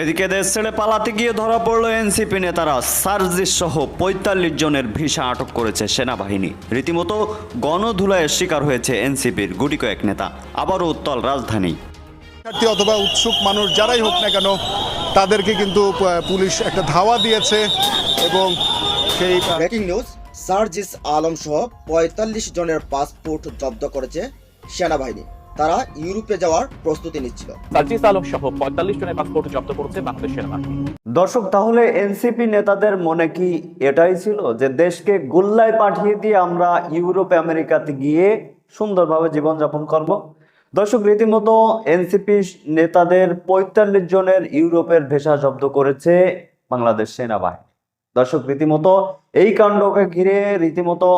এদিকে দেশ ছেড়ে পালাতে গিয়ে ধরা পড়ল এনসিপি নেতারা। সার্জিস সহ পঁয়তাল্লিশ জনের ভিসা আটক করেছে সেনাবাহিনী। রীতিমতো গণধুলায়ের শিকার হয়েছে এনসিপির গুটি কয়েক নেতা। আবারও উত্তল রাজধানী। শিক্ষার্থী অথবা উৎসুক মানুষ যারাই হোক না কেন তাদেরকে কিন্তু পুলিশ একটা ধাওয়া দিয়েছে এবং সেই ব্রেকিং নিউজ সার্জিস আলম সহ পঁয়তাল্লিশ জনের পাসপোর্ট জব্দ করেছে সেনাবাহিনী। তারা ইউরোপে যাওয়ার প্রস্তুতি নিচ্ছিল। সার্জিস আলম সহ পঁয়তাল্লিশ জনের পাসপোর্ট জব্দ করেছে বাংলাদেশ সেনাবাহিনী। দর্শক তাহলে এনসিপি নেতাদের মনে কি এটাই ছিল? যে দেশকে গোল্লায় পাঠিয়ে দিয়ে আমরা ইউরোপ আমেরিকাতে গিয়ে সুন্দরভাবে জীবনযাপন করব। দর্শক রীতিমতো এনসিপি নেতাদের পঁয়তাল্লিশ জনের ইউরোপের ভেসা জব্দ করেছে বাংলাদেশ সেনাবাহিনী। দর্শক রীতিমতো এই কাণ্ডকে ঘিরে রীতিমতো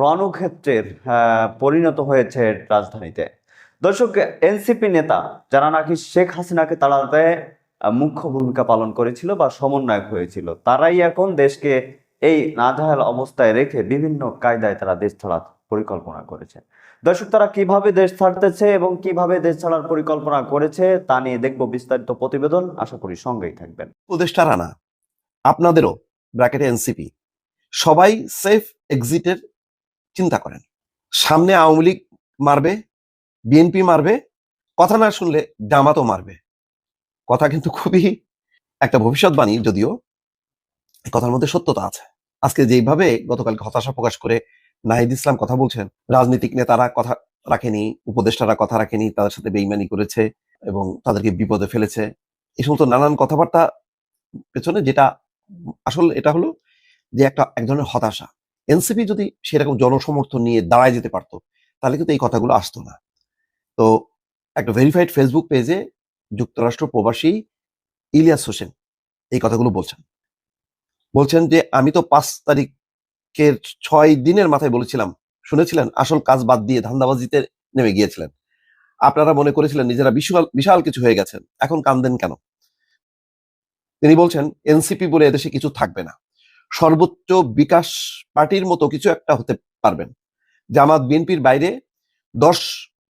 রণক্ষেত্রের আহ, পরিণত হয়েছে রাজধানীতে। দর্শক, এনসিপি নেতা যারা নাকি শেখ হাসিনাকে তাড়াতে মুখ্য ভূমিকা পালন করেছিল বা সমন্বয়ক হয়েছিল, তারাই এখন দেশকে এই নাজাহাল অবস্থায় রেখে বিভিন্ন কায়দায় তারা দেশ ছাড়ার পরিকল্পনা করেছে। দর্শক, তারা কীভাবে দেশ ছাড়তেছে এবং কীভাবে দেশ ছাড়ার পরিকল্পনা করেছে, তা নিয়ে দেখব বিস্তারিত প্রতিবেদন। আশা করি সঙ্গেই থাকবেন। উপদেষ্টারা না আপনাদেরও ব্র্যাকেটে এনসিপি, সবাই সেফ এক্সিটের চিন্তা করেন। সামনে আওয়ামী লীগ মারবে বিএনপি মারবে, কথা না শুনলে জামাতও মারবে। কথা কিন্তু খুবই একটা ভবিষ্যৎবাণী যদিও কথার মধ্যে সত্যতা আছে। আজকে যেইভাবে গতকালকে হতাশা প্রকাশ করে নাহিদ ইসলাম কথা বলছেন, রাজনীতিক নেতারা কথা রাখেনি, উপদেষ্টারা কথা রাখেনি, তাদের সাথে বেইমানি করেছে এবং তাদেরকে বিপদে ফেলেছে। এই সমস্ত নানান কথাবার্তা পেছনে যেটা আসল এটা হলো যে একটা এক ধরনের হতাশা। এনসিপি যদি সেরকম জনসমর্থন নিয়ে দাঁড়ায় যেতে পারতো, তাহলে কিন্তু এই কথাগুলো আসতো না। তো একটা ভেরিফাইড ফেসবুক পেজে যুক্তরাষ্ট্র প্রবাসী ইলিয়াস হোসেন এই কথাগুলো বলছেন। বলছেন যে, আমি তো পাঁচ তারিখের ছয় দিনের মাথায় বলেছিলাম, শুনেছিলেন? আসল কাজ বাদ দিয়ে ধান্দাবাজিতে নেমে গিয়েছিলেন। আপনারা মনে করেছিলেন নিজেরা বিশাল বিশাল কিছু হয়ে গেছেন, এখন কান্দেন কেন? তিনি বলছেন, এনসিপি বলে এদেশে কিছু থাকবে না। সর্বোচ্চ বিকাশ পার্টির মতো কিছু একটা হতে পারবেন। জামাত, বিএনপির বাইরে দশ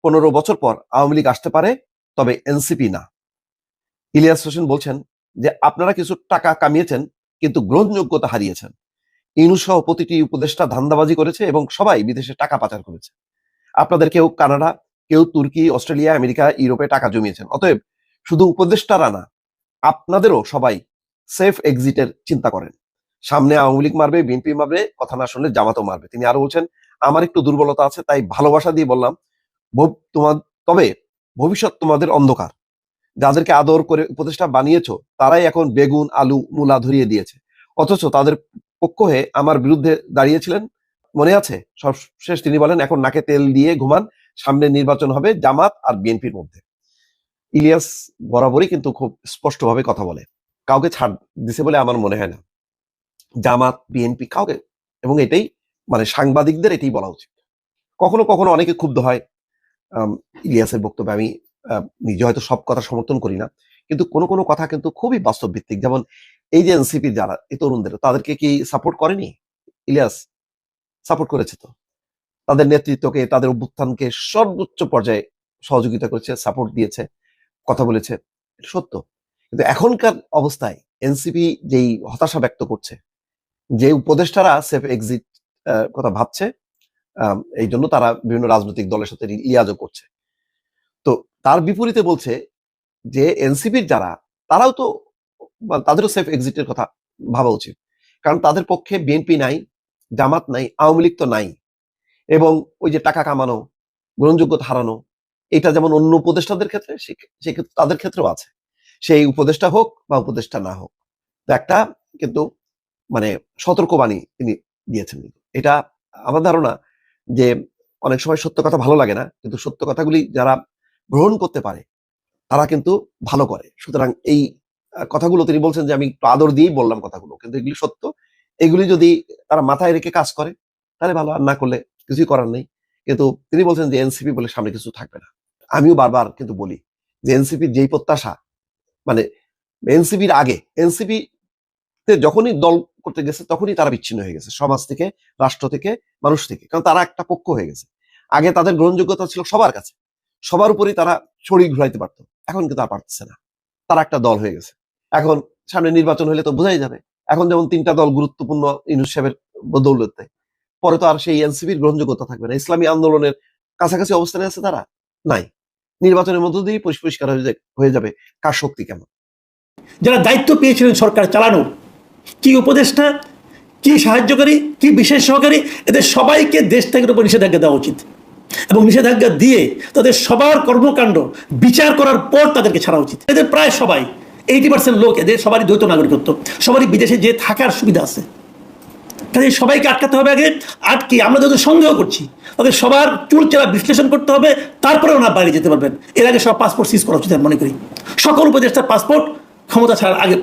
পনেরো বছর পর আওয়ামী লীগ আসতে পারে, তবে এনসিপি না। ইলিয়াস হোসেন বলছেন যে, আপনারা কিছু টাকা কামিয়েছেন, কিন্তু গ্রহণযোগ্যতা হারিয়েছেন। ইনু সহ প্রতিটি উপদেষ্টা ধান্দাবাজি করেছে এবং সবাই বিদেশে টাকা পাচার করেছে। আপনাদের কেউ কানাডা, কেউ তুর্কি, অস্ট্রেলিয়া, আমেরিকা, ইউরোপে টাকা জমিয়েছেন। অতএব শুধু উপদেষ্টারা না, আপনাদেরও সবাই সেফ এক্সিটের চিন্তা করেন। সামনে আওয়ামী লীগ মারবে, বিএনপি মারবে, কথা না শুনলে জামাতও মারবে। তিনি আরও বলছেন, আমার একটু দুর্বলতা আছে, তাই ভালোবাসা দিয়ে বললাম তোমার তবে ভবিষ্যৎ তোমাদের অন্ধকার। যাদেরকে আদর করে উপদেষ্টা বানিয়েছ, তারাই এখন বেগুন, আলু, মূলা ধরিয়ে দিয়েছে। অথচ তাদের পক্ষ হয়ে আমার বিরুদ্ধে দাঁড়িয়েছিলেন, মনে আছে? সব শেষ তিনি বলেন, এখন নাকে তেল দিয়ে ঘুমান, সামনে নির্বাচন হবে জামাত আর বিএনপির মধ্যে। ইলিয়াস বরাবরই কিন্তু খুব স্পষ্টভাবে কথা বলে। কাউকে ছাড় দিছে বলে আমার মনে হয় না। জামাত, বিএনপি কাউকে, এবং এটাই মানে সাংবাদিকদের এটাই বলা উচিত। কখনো কখনো অনেকে ক্ষুব্ধ হয় ইলিয়াসের বক্তব্য আমি নিজে হয়তো সব কথা সমর্থন করি না, কিন্তু কোনো কোনো কথা কিন্তু খুবই বাস্তব ভিত্তিক যেমন এই যে এনসিপি যারা, এই তরুণদের তাদেরকে কি সাপোর্ট করেনি? ইলিয়াস সাপোর্ট করেছে তো? তাদের নেতৃত্বকে, তাদের অভ্যুত্থানকে সর্বোচ্চ পর্যায়ে সহযোগিতা করেছে সাপোর্ট দিয়েছে, কথা বলেছে। সত্য। কিন্তু এখনকার অবস্থায় এনসিপি যেই হতাশা ব্যক্ত করছে, যে উপদেষ্টারা সেফ এক্সিট কথা ভাবছে এই জন্য তারা বিভিন্ন রাজনৈতিক দলের সাথে লিয়াজও করছে। তো তার বিপরীতে বলছে যে এনসিপির যারা, তারাও তো তাদেরও সেফ এক্সিটের কথা ভাবা উচিত। কারণ তাদের পক্ষে বিএনপি নাই, জামাত নাই, আওয়ামী লীগ তো নাই। এবং ওই যে টাকা কামানো, গ্রহণযোগ্যতা হারানো, এটা যেমন অন্য উপদেষ্টাদের ক্ষেত্রে সেক্ষেত্রে তাদের ক্ষেত্রেও আছে। সেই উপদেষ্টা হোক বা উপদেষ্টা না হোক। তো একটা কিন্তু মানে সতর্কবাণী তিনি দিয়েছেন। এটা আমার ধারণা যে অনেক সময় সত্য কথা ভালো লাগে না, কিন্তু সত্য কথাগুলি যারা গ্রহণ করতে পারে, তারা কিন্তু ভালো করে। সুতরাং এই কথাগুলো তিনি বলছেন যে আমি আদর দিয়েই বললাম কথাগুলো, কিন্তু এগুলি সত্য। এগুলি যদি তারা মাথায় রেখে কাজ করে, তাহলে ভালো, আর না করলে কিছুই করার নেই। কিন্তু তিনি বলছেন যে এনসিপি বলে সামনে কিছু থাকবে না। আমিও বারবার কিন্তু বলি যে এনসিপির যেই প্রত্যাশা মানে এনসিপির আগে, এনসিপি যখনই দল করতে গেছে, তখনই তারা বিচ্ছিন্ন হয়ে গেছে, সমাজ থেকে, রাষ্ট্র থেকে, মানুষ থেকে। কারণ তারা একটা পক্ষ হয়ে গেছে। আগে তাদের গ্রহণযোগ্যতা ছিল সবার কাছে। সবার উপরেই তারা ছড়ি ঘুরাইতে পারতো। এখন কিন্তু আর পারতেছে না। তারা একটা দল হয়ে গেছে। এখন সামনে নির্বাচন হলে তো বোঝাই যাবে। এখন যেমন তিনটা দল গুরুত্বপূর্ণ ইউনুস সাহেবের দৌলতে। পরে তো আর সেই এনসিপির গ্রহণযোগ্যতা থাকবে না। ইসলামী আন্দোলনের কাছাকাছি অবস্থানে আছে তারা? নাই। নির্বাচনের মধ্য দিয়ে পরিষ্কার হয়ে যাবে কার শক্তি কেমন। যারা দায়িত্ব পেয়েছিলেন সরকার চালানোর কি উপদেষ্টা, কি সাহায্যকারী, কি বিশেষ সহকারী, এদের সবাইকে দেশ থেকে উপর নিষেধাজ্ঞা দেওয়া উচিত। এবং নিষেধাজ্ঞা দিয়ে তাদের সবার কর্মকাণ্ড বিচার করার পর তাদেরকে ছাড়া উচিত। এদের প্রায় সবাই এইটি পার্সেন্ট লোক, এদের সবারই দ্বৈত নাগরিকত্ব, সবারই বিদেশে যে থাকার সুবিধা আছে। কাজে সবাইকে আটকাতে হবে আগে, আটকে আমরা যাদের সন্দেহ করছি, তাদের সবার চুলচেরা বিশ্লেষণ করতে হবে, তারপরে ওনারা বাইরে যেতে পারবেন। এর আগে সব পাসপোর্ট সিজ করা উচিত মনে করি। সকল উপদেষ্টার পাসপোর্ট ক্ষমতা ছাড়ার আগে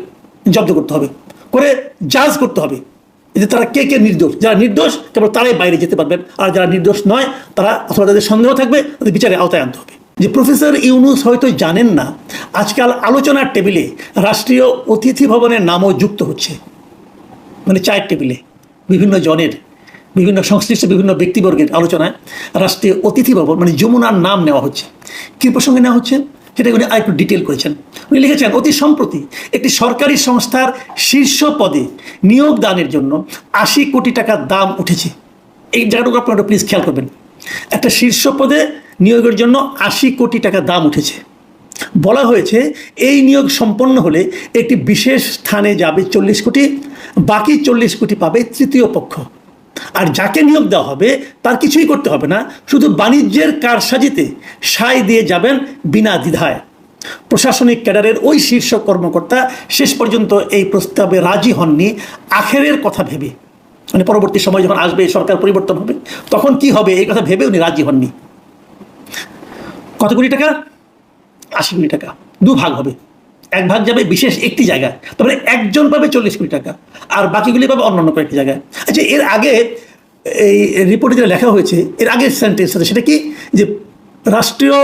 জব্দ করতে হবে। করে জাজ করতে হবে। যে তারা কে কে নির্দোষ? যারা নির্দোষ কেবল তারাই বাইরে যেতে পারবেন আর যারা নির্দোষ নয়, তারা অথবা তাদের সন্দেহ থাকবে, তাদের বিচারে আওতায় আনতে হবে। যে প্রফেসর ইউনুস হয়তো জানেন না, আজকাল আলোচনার টেবিলে রাষ্ট্রীয় অতিথি ভবনের নামও যুক্ত হচ্ছে। মানে চায়ের টেবিলে। বিভিন্ন জনের, বিভিন্ন সংশ্লিষ্ট বিভিন্ন ব্যক্তিবর্গের আলোচনায় রাষ্ট্রীয় অতিথি ভবন মানে যমুনার নাম নেওয়া হচ্ছে। কী প্রসঙ্গে নেওয়া হচ্ছে? সেটা উনি আরেকটু ডিটেল করেছেন। উনি লিখেছেন, অতি সম্প্রতি একটি সরকারি সংস্থার শীর্ষ পদে নিয়োগ দানের জন্য আশি কোটি টাকার দাম উঠেছে। এই জায়গাটুকু আপনারা প্লিজ খেয়াল করবেন। একটা শীর্ষ পদে নিয়োগের জন্য আশি কোটি টাকা দাম উঠেছে। বলা হয়েছে, এই নিয়োগ সম্পন্ন হলে একটি বিশেষ স্থানে যাবে চল্লিশ কোটি, বাকি চল্লিশ কোটি পাবে তৃতীয় পক্ষ। আর যাকে নিয়োগ দেওয়া হবে, তার কিছুই করতে হবে না, শুধু বাণিজ্যের কারসাজিতে সায় দিয়ে যাবেন বিনা দ্বিধায়। প্রশাসনিক ক্যাডারের ওই শীর্ষ কর্মকর্তা শেষ পর্যন্ত এই প্রস্তাবে রাজি হননি, আখেরের কথা ভেবে। মানে পরবর্তী সময় যখন আসবে, সরকার পরিবর্তন হবে, তখন কি হবে, এই কথা ভেবে উনি রাজি হননি। কত কোটি টাকা? আশি কোটি টাকা। দু ভাগ হবে। এক ভাগ যাবে বিশেষ একটি জায়গায় তারপরে একজন পাবে চল্লিশ কোটি টাকা, আর বাকিগুলি পাবে অন্যান্য কয়েকটি জায়গায় আচ্ছা এর আগে এই রিপোর্টে যেটা লেখা হয়েছে, এর আগের আছে, সেটা কি? যে রাষ্ট্রীয়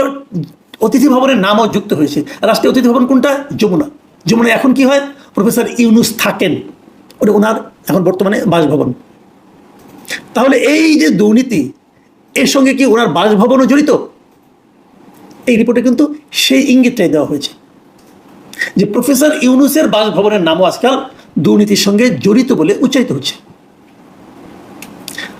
অতিথি ভবনের নামও যুক্ত হয়েছে। রাষ্ট্রীয় অতিথি ভবন কোনটা? যমুনা। যমুনা এখন কি হয়? প্রফেসর ইউনুস থাকেন। ওটা ওনার এখন বর্তমানে বাসভবন। তাহলে এই যে দুর্নীতি, এর সঙ্গে কি ওনার বাসভবনও জড়িত? এই রিপোর্টে কিন্তু সেই ইঙ্গিতটাই দেওয়া হয়েছে। যে প্রফেসর ইউনুসের বাসভবনের নামও আজকাল দুর্নীতির সঙ্গে জড়িত বলে উচ্চারিত হচ্ছে।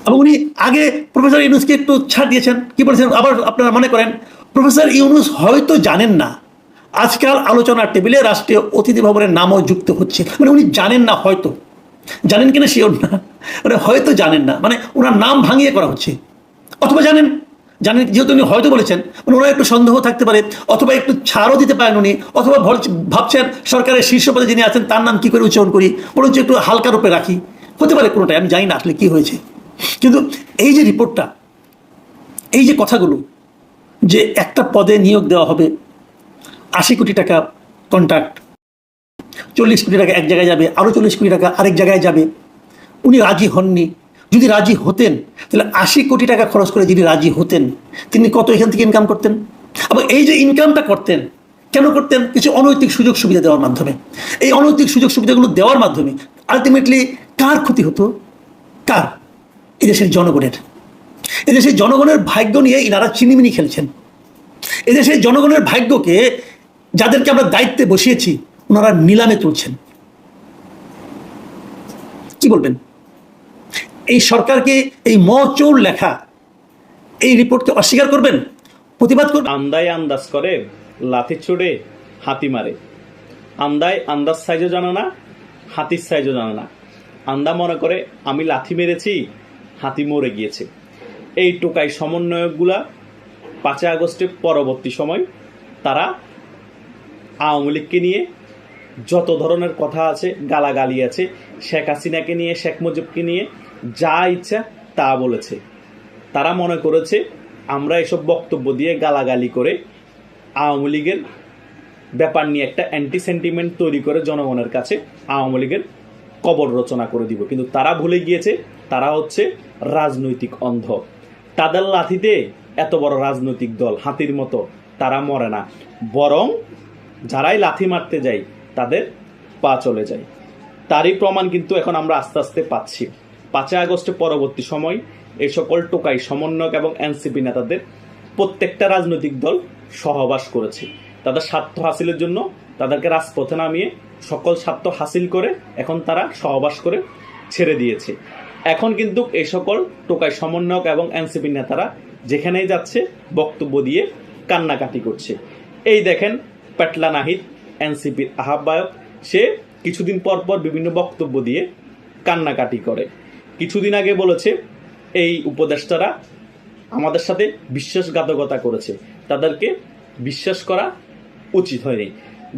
এবং উনি আগে প্রফেসর ইউনুসকে একটু ছাড় দিয়েছেন। কি বলেছেন? আবার আপনারা মনে করেন, প্রফেসর ইউনুস হয়তো জানেন না, আজকাল আলোচনার টেবিলে রাষ্ট্রীয় অতিথি ভবনের নামও যুক্ত হচ্ছে। মানে উনি জানেন না হয়তো। জানেন কিনা শিওর না। মানে হয়তো জানেন না। মানে ওনার নাম ভাঙিয়ে করা হচ্ছে। অথবা জানেন জানেন, যেহেতু উনি হয়তো বলেছেন মানে ওনার একটু সন্দেহ থাকতে পারে, অথবা একটু ছাড়ও দিতে পারেন উনি, অথবা ভাবছেন সরকারের শীর্ষ পদে যিনি আছেন, তার নাম কি করে উচ্চারণ করি, বরঞ্চ একটু হালকা রূপে রাখি। হতে পারে কোনোটাই, আমি জানি না আসলে কী হয়েছে। কিন্তু এই যে রিপোর্টটা, এই যে কথাগুলো, যে একটা পদে নিয়োগ দেওয়া হবে, আশি কোটি টাকা কন্ট্রাক্ট চল্লিশ কোটি টাকা এক জায়গায় যাবে আরও চল্লিশ কোটি টাকা আরেক জায়গায় যাবে, উনি রাজি হননি যদি রাজি হতেন, তাহলে আশি কোটি টাকা খরচ করে যদি রাজি হতেন, তিনি কত এখান থেকে ইনকাম করতেন? আবার এই যে ইনকামটা করতেন, কেন করতেন? কিছু অনৈতিক সুযোগ সুবিধা দেওয়ার মাধ্যমে। এই অনৈতিক সুযোগ সুবিধাগুলো দেওয়ার মাধ্যমে আলটিমেটলি কার ক্ষতি হতো? কার? এদেশের জনগণের। এদেশের জনগণের ভাগ্য নিয়ে ইনারা চিনিমিনি খেলছেন। এদেশের জনগণের ভাগ্যকে যাদেরকে আমরা দায়িত্বে বসিয়েছি, ওনারা নিলামে তুলছেন। কি বলবেন? এই সরকারকে এই মচৌর লেখা, এই রিপোর্টকে অস্বীকার করবেন? প্রতিবাদ করবেন? আন্দায় আন্দাজ করে, লাথি ছুড়ে হাতি মারে। আন্দায় আন্দাজ সাইজও জানো না, হাতির সাইজও জানো না। আন্দা মনে করে, আমি লাথি মেরেছি, হাতি মরে গিয়েছে। এই টোকাই সমন্বয়কগুলা পাঁচই আগস্টের পরবর্তী সময় তারা আওয়ামী লীগকে নিয়ে যত ধরনের কথা আছে, গালাগালি আছে, শেখ হাসিনাকে নিয়ে, শেখ মুজিবকে নিয়ে যা ইচ্ছা তা বলেছে। তারা মনে করেছে, আমরা এসব বক্তব্য দিয়ে গালাগালি করে আওয়ামী লীগের ব্যাপার নিয়ে একটা অ্যান্টি সেন্টিমেন্ট তৈরি করে জনগণের কাছে আওয়ামী লীগের কবর রচনা করে দিব। কিন্তু তারা ভুলে গিয়েছে, তারা হচ্ছে রাজনৈতিক অন্ধ। তাদের লাথিতে এত বড় রাজনৈতিক দল, হাতির মতো, তারা মরে না। বরং যারাই লাথি মারতে যায়, তাদের পা চলে যায়। তারই প্রমাণ কিন্তু এখন আমরা আস্তে আস্তে পাচ্ছি। পাঁচই আগস্টের পরবর্তী সময় এই সকল টোকাই সমন্বয়ক এবং এনসিপি নেতাদের প্রত্যেকটা রাজনৈতিক দল সহবাস করেছে। তাদের স্বার্থ হাসিলের জন্য তাদেরকে রাজপথে নামিয়ে সকল স্বার্থ হাসিল করে এখন তারা সহবাস করে ছেড়ে দিয়েছে। এখন কিন্তু এই সকল টোকাই সমন্বয়ক এবং এনসিপি নেতারা যেখানেই যাচ্ছে বক্তব্য দিয়ে কান্নাকাটি করছে। এই দেখেন পেটলা নাহিদ, এনসিপির আহ্বায়ক। সে কিছুদিন পর পর বিভিন্ন বক্তব্য দিয়ে কান্নাকাটি করে। কিছুদিন আগে বলেছে এই উপদেষ্টারা আমাদের সাথে বিশ্বাসঘাতকতা করেছে। তাদেরকে বিশ্বাস করা উচিত হয়নি।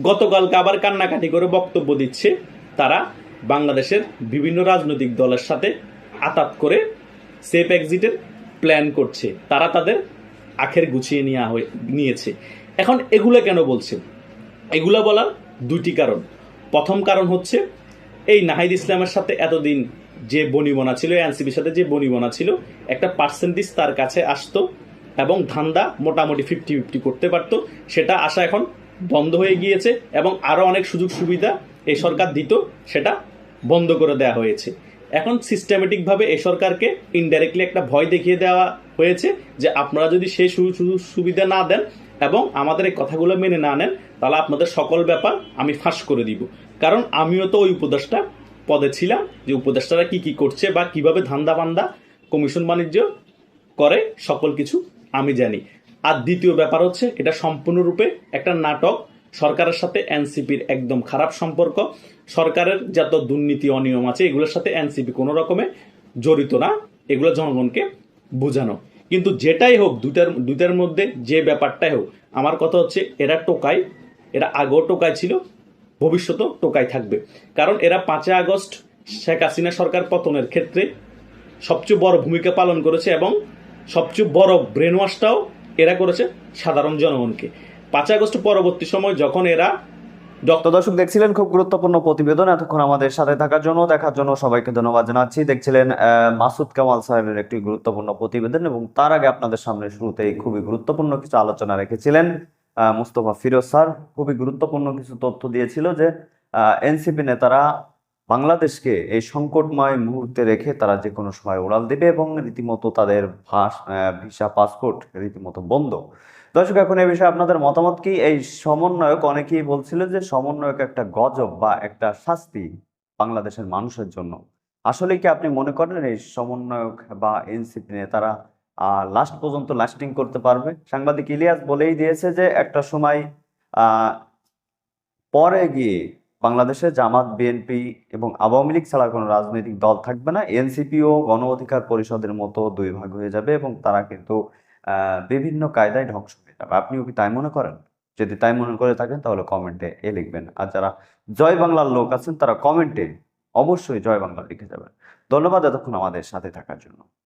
গতকালকে আবার কান্নাকাটি করে বক্তব্য দিচ্ছে তারা বাংলাদেশের বিভিন্ন রাজনৈতিক দলের সাথে আতাত করে সেফ এক্সিটের প্ল্যান করছে। তারা তাদের আখের গুছিয়ে নেওয়া হয়ে নিয়েছে। এখন এগুলো কেন বলছে? এগুলা বলার দুটি কারণ। প্রথম কারণ হচ্ছে, এই নাহিদ ইসলামের সাথে এতদিন যে বনিবনা ছিল এনসিবির সাথে যে বনিবনা ছিল, একটা পার্সেন্টেজ তার কাছে আসতো এবং ধান্দা মোটামুটি ফিফটি ফিফটি করতে পারতো। সেটা আসা এখন বন্ধ হয়ে গিয়েছে এবং আরও অনেক সুযোগ সুবিধা এই সরকার দিত, সেটা বন্ধ করে দেওয়া হয়েছে। এখন সিস্টেমেটিকভাবে এই সরকারকে ইনডাইরেক্টলি একটা ভয় দেখিয়ে দেওয়া হয়েছে যে আপনারা যদি সেই সুযোগ সুবিধা না দেন এবং আমাদের এই কথাগুলো মেনে না নেন, তাহলে আপনাদের সকল ব্যাপার আমি ফাঁস করে দিব। কারণ আমিও তো ওই উপদেষ্টা পদে ছিলাম যে উপদেষ্টারা কি কি করছে বা কীভাবে ধান্দা বান্দা কমিশন বাণিজ্য করে, সকল কিছু আমি জানি। আর দ্বিতীয় ব্যাপার হচ্ছে, এটা সম্পূর্ণরূপে একটা নাটক। সরকারের সাথে এনসিপির একদম খারাপ সম্পর্ক। সরকারের যত দুর্নীতি, অনিয়ম আছে, এগুলোর সাথে এনসিপি কোনো রকমে জড়িত না। এগুলো জনগণকে বোঝানো। কিন্তু যেটাই হোক দুটার দুটার মধ্যে যে ব্যাপারটাই হোক, আমার কথা হচ্ছে, এরা টোকাই এরা আগেও টোকাই ছিল ভবিষ্যতেও টোকাই থাকবে। কারণ এরা পাঁচই আগস্ট শেখ হাসিনা সরকার পতনের ক্ষেত্রে সবচেয়ে বড় ভূমিকা পালন করেছে এবং সবচেয়ে বড় ব্রেন ওয়াশটাও এরা করেছে সাধারণ জনগণকে। পাঁচই আগস্ট পরবর্তী সময় যখন এরা তো দর্শক দেখছিলেন খুব গুরুত্বপূর্ণ প্রতিবেদন, এতক্ষণ আমাদের সাথে থাকার জন্য, দেখার জন্য সবাইকে ধন্যবাদ জানাচ্ছি। দেখছিলেন মাসুদ কামাল সাহেবের একটি গুরুত্বপূর্ণ প্রতিবেদন এবং তার আগে আপনাদের সামনে শুরুতেই খুবই গুরুত্বপূর্ণ কিছু আলোচনা রেখেছিলেন। মুস্তফা ফিরোজ স্যার খুবই গুরুত্বপূর্ণ কিছু তথ্য দিয়েছিল যে এনসিপি নেতারা বাংলাদেশকে এই সংকটময় মুহূর্তে রেখে তারা যে কোনো সময় উড়াল দেবে এবং রীতিমতো তাদের ভাস ভিসা, পাসপোর্ট রীতিমতো বন্ধ। দর্শক, এখন এই বিষয়ে আপনাদের মতামত কি? এই সমন্বয়ক অনেকেই বলছিল যে, সমন্বয়ক একটা গজব বা একটা শাস্তি বাংলাদেশের মানুষের জন্য। আসলে কি আপনি মনে করেন এই সমন্বয়ক বা এনসিপি নেতারা লাস্ট পর্যন্ত লাস্টিং করতে পারবে। সাংবাদিক ইলিয়াস বলেই দিয়েছে যে, একটা সময় পরে গিয়ে বাংলাদেশে জামাত বিএনপি এবং আওয়ামী লীগ ছাড়া কোনো রাজনৈতিক দল থাকবে না। এনসিপিও গণ অধিকার পরিষদের মতো দুই ভাগ হয়ে যাবে এবং তারা কিন্তু বিভিন্ন কায়দায় ধ্বংস হয়ে যাবে। আপনিও কি তাই মনে করেন? যদি তাই মনে করে থাকেন, তাহলে কমেন্টে এ লিখবেন। আর যারা জয় বাংলার লোক আছেন, তারা কমেন্টে অবশ্যই জয় বাংলা লিখে যাবেন। ধন্যবাদ এতক্ষণ আমাদের সাথে থাকার জন্য।